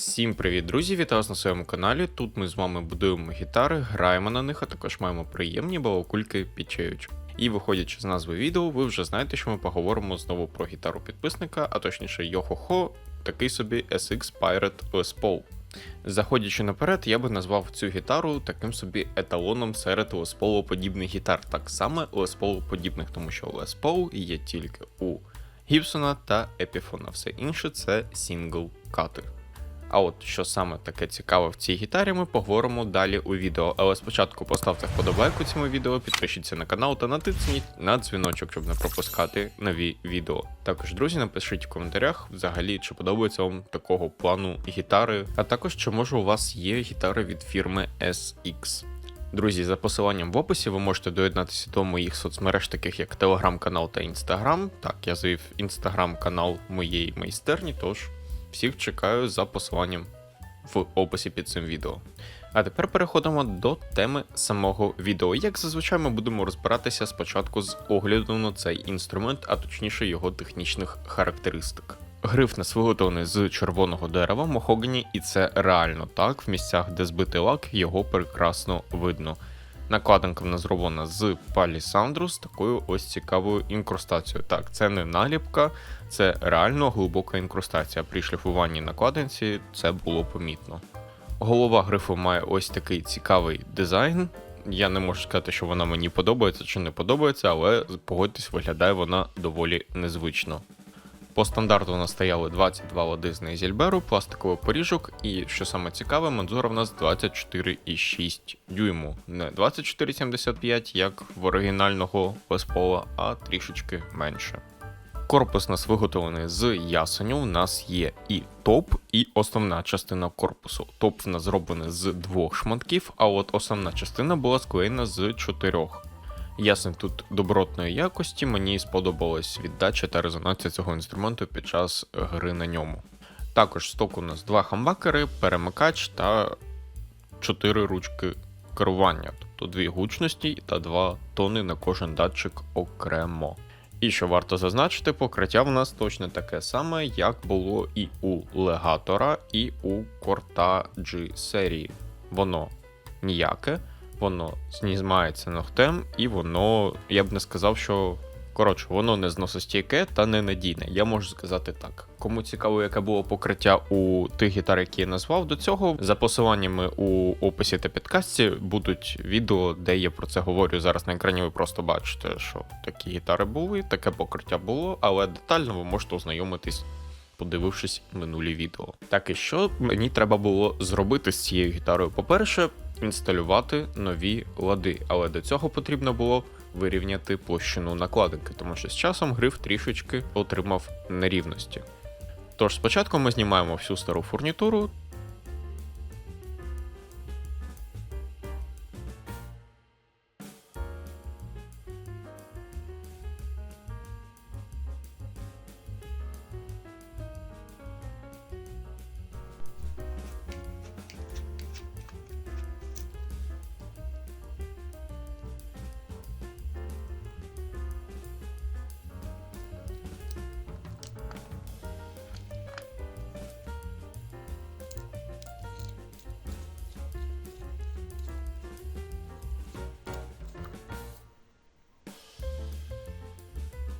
Всім привіт, друзі! Вітаю вас на своєму каналі. Тут ми з вами будуємо гітари, граємо на них, а також маємо приємні балакульки підчаючи. І виходячи з назви відео, ви вже знаєте, що ми поговоримо знову про гітару підписника, а точніше Йохохо, такий собі SX Pirate Les Paul. Заходячи наперед, я би назвав цю гітару таким собі еталоном серед Les Paul подібних гітар, так само Les Paul подібних, тому що Les Paul є тільки у Гібсона та Епіфона. Все інше це сингл кати. А от що саме таке цікаве в цій гітарі, ми поговоримо далі у відео. Але спочатку поставте вподобайку цьому відео, підпишіться на канал та натисніть на дзвіночок, щоб не пропускати нові відео. Також, друзі, напишіть в коментарях взагалі, чи подобається вам такого плану гітари, а також чи може у вас є гітари від фірми SX. Друзі, за посиланням в описі ви можете доєднатися до моїх соцмереж, таких як телеграм-канал та інстаграм. Так, я завів інстаграм-канал моєї майстерні, тож всіх чекаю за посиланням в описі під цим відео. А тепер переходимо до теми самого відео. Як зазвичай ми будемо розбиратися спочатку з огляду на цей інструмент, а точніше його технічних характеристик. Гриф нас виготовлений з червоного дерева мохогні, і це реально так. В місцях, де збитий лак, його прекрасно видно. Накладинка в нас зроблена з палісандру з такою ось цікавою інкрустацією. Так, це не наліпка, це реально глибока інкрустація. При шліфуванні накладинці це було помітно. Голова грифу має ось такий цікавий дизайн. Я не можу сказати, що вона мені подобається чи не подобається, але погодьтесь, виглядає вона доволі незвично. По стандарту у нас стояли 22 лади з Нейзельберу, пластиковий поріжок, і що саме цікаве, мензура в нас 24,6 дюйму. Не 24,75, як в оригінального Леспола, а трішечки менше. Корпус у нас виготовлений з ясеню. У нас є і топ, і основна частина корпусу. Топ в нас зроблений з двох шматків, а от основна частина була склеєна з чотирьох. Ясен тут добротної якості, мені сподобалась віддача та резонація цього інструменту під час гри на ньому. Також сток у нас два хамбакери, перемикач та чотири ручки керування, тобто дві гучності та два тони на кожен датчик окремо. І що варто зазначити, покриття в нас точно таке саме, як було і у легатора, і у корта G серії. Воно ніяке, воно знімається ногтем, і воно, я б не сказав, що. Коротше, воно не зносостійке та ненадійне, я можу сказати так. Кому цікаво, яке було покриття у тих гітар, які я назвав до цього, за посиланнями у описі та підкасті будуть відео, де я про це говорю. Зараз на екрані ви просто бачите, що такі гітари були, таке покриття було, але детально ви можете ознайомитись, подивившись минулі відео. Так і що мені треба було зробити з цією гітарою? По-перше, інсталювати нові лади, але до цього потрібно було вирівняти площину накладинки, тому що з часом гриф трішечки отримав нерівності. Тож спочатку ми знімаємо всю стару фурнітуру.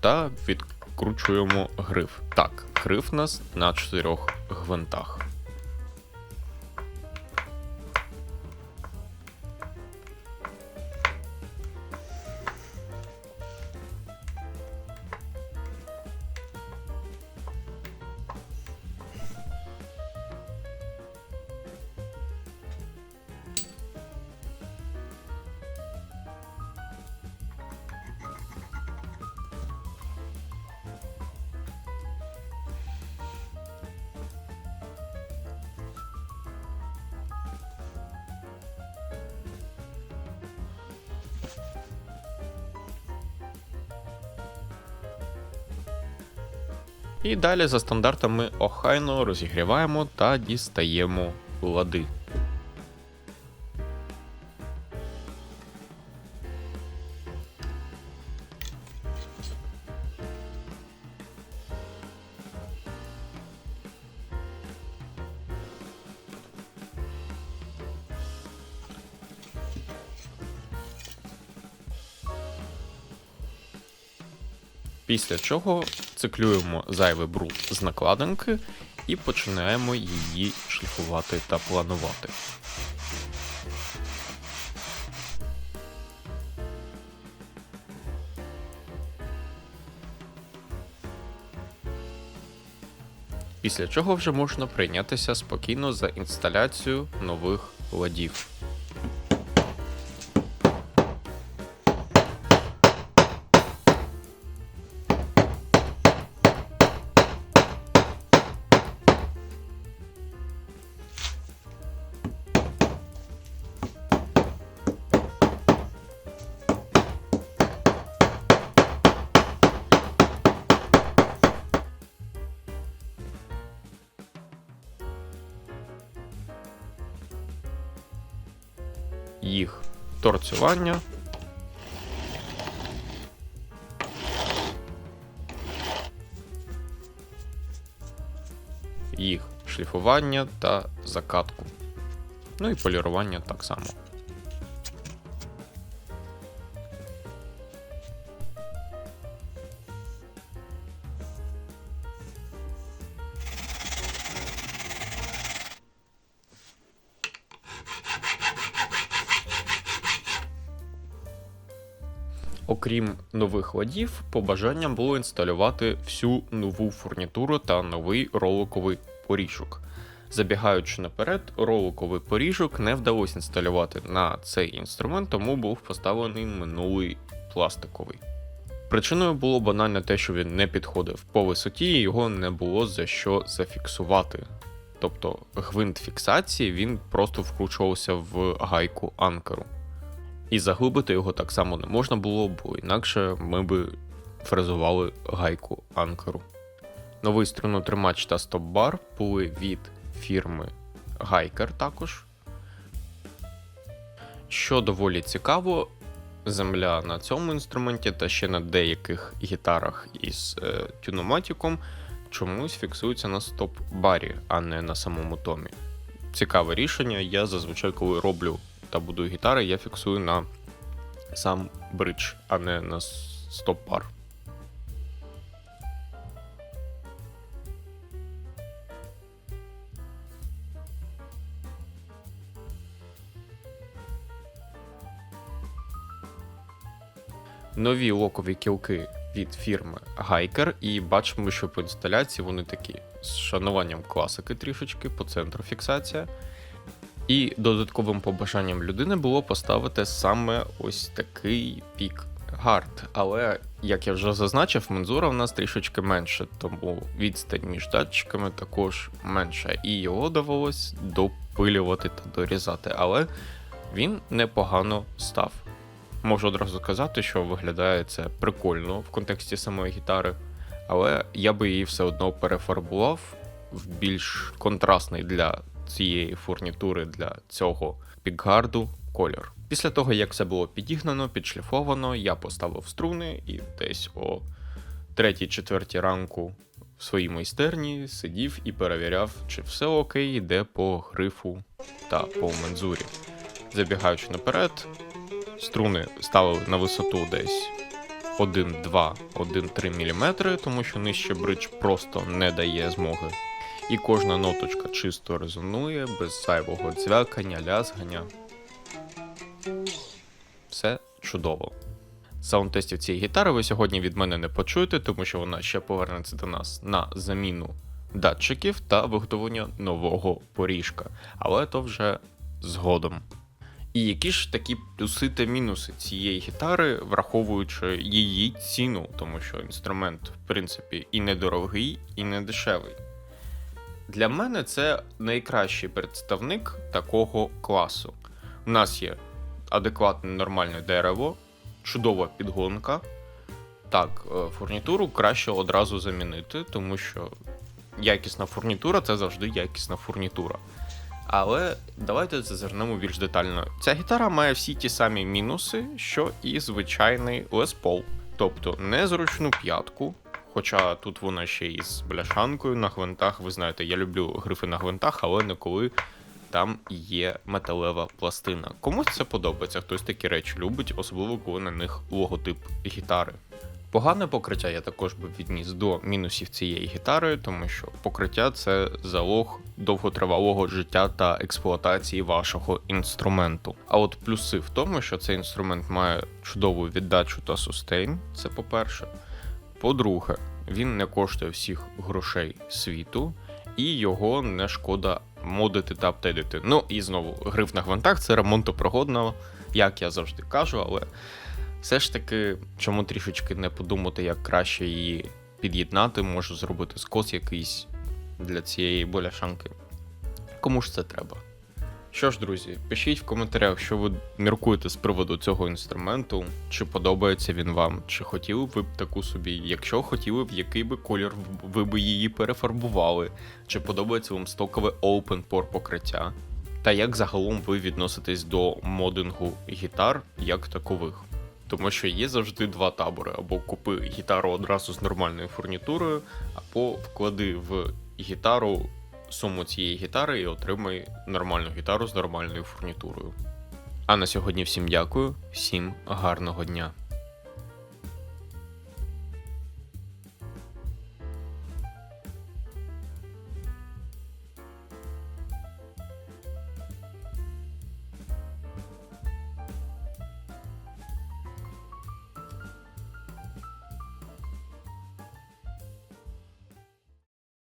Та відкручуємо гриф. Так, гриф у нас на чотирьох гвинтах. І далі за стандартами охайно розігріваємо та дістаємо лади. Після чого циклюємо зайвий бруд з накладинки і починаємо її шліфувати та планувати. Після чого вже можна прийнятися спокійно за інсталяцію нових ладів. Торцювання. Їх шліфування та закатку. Ну і полірування так само. Окрім нових ладів, побажанням було інсталювати всю нову фурнітуру та новий роликовий поріжок. Забігаючи наперед, роликовий поріжок не вдалося інсталювати на цей інструмент, тому був поставлений минулий пластиковий. Причиною було банально те, що він не підходив по висоті, і його не було за що зафіксувати. Тобто гвинт фіксації він просто вкручувався в гайку анкеру. І заглибити його так само не можна було, бо інакше ми би фрезували гайку анкеру. Новий струнотримач та стоп-бар були від фірми Гайкер також. Що доволі цікаво, земля на цьому інструменті та ще на деяких гітарах із е, тюноматіком чомусь фіксується на стоп-барі, а не на самому томі. Цікаве рішення. Я зазвичай, коли роблю та будую гітари, я фіксую на сам бридж, а не на стоп-бар. Нові локові кілки від фірми Гайкер, і бачимо, що по інсталяції вони такі з шануванням класики трішечки, по центру фіксація. І додатковим побажанням людини було поставити саме ось такий пік гард. Але, як я вже зазначив, мензура в нас трішечки менше, тому відстань між датчиками також менша. І його довелось допилювати та дорізати. Але він непогано став. Можу одразу сказати, що виглядає це прикольно в контексті самої гітари, але я би її все одно перефарбував в більш контрастний для цієї фурнітури для цього пікгарду колір. Після того, як все було підігнано, підшліфовано, я поставив струни і десь о 3-4 ранку в своїй майстерні сидів і перевіряв, чи все окей йде по грифу та по мензурі. Забігаючи наперед, струни ставили на висоту десь 1-2, 1-3 мм, тому що нижче бридж просто не дає змоги і кожна ноточка чисто резонує, без зайвого дзвякання, лязгання. Все чудово. Саундтестів цієї гітари ви сьогодні від мене не почуєте, тому що вона ще повернеться до нас на заміну датчиків та виготовлення нового поріжка. Але то вже згодом. І які ж такі плюси та мінуси цієї гітари, враховуючи її ціну, тому що інструмент, в принципі, і недорогий, і не дешевий. Для мене це найкращий представник такого класу. У нас є адекватне нормальне дерево, чудова підгонка. Так, е, фурнітуру краще одразу замінити, тому що якісна фурнітура це завжди якісна фурнітура. Але давайте зазирнемо більш детально. Ця гітара має всі ті самі мінуси, що і звичайний Les Paul. Тобто незручну п'ятку, Хоча тут вона ще і з бляшанкою на гвинтах. Ви знаєте, я люблю грифи на гвинтах, але не коли там є металева пластина. Комусь це подобається, хтось такі речі любить, особливо коли на них логотип гітари. Погане покриття я також би відніс до мінусів цієї гітари, тому що покриття це залог довготривалого життя та експлуатації вашого інструменту. А от плюси в тому, що цей інструмент має чудову віддачу та сустейн, це по-перше. По-друге, він не коштує всіх грошей світу, і його не шкода модити та апдейтити. Ну і знову, гриф на гвинтах це ремонтопригодно, як я завжди кажу, але все ж таки, чому трішечки не подумати, як краще її під'єднати, можу зробити скос якийсь для цієї боляшанки. Кому ж це треба? Що ж, друзі, пишіть в коментарях, що ви міркуєте з приводу цього інструменту, чи подобається він вам, чи хотіли ви б таку собі, якщо хотіли б, який би колір ви б її перефарбували, чи подобається вам стокове open pore покриття, та як загалом ви відноситесь до модингу гітар як такових. Тому що є завжди два табори: або купи гітару одразу з нормальною фурнітурою, або вклади в гітару суму цієї гітари і отримай нормальну гітару з нормальною фурнітурою. А на сьогодні всім дякую, всім гарного дня.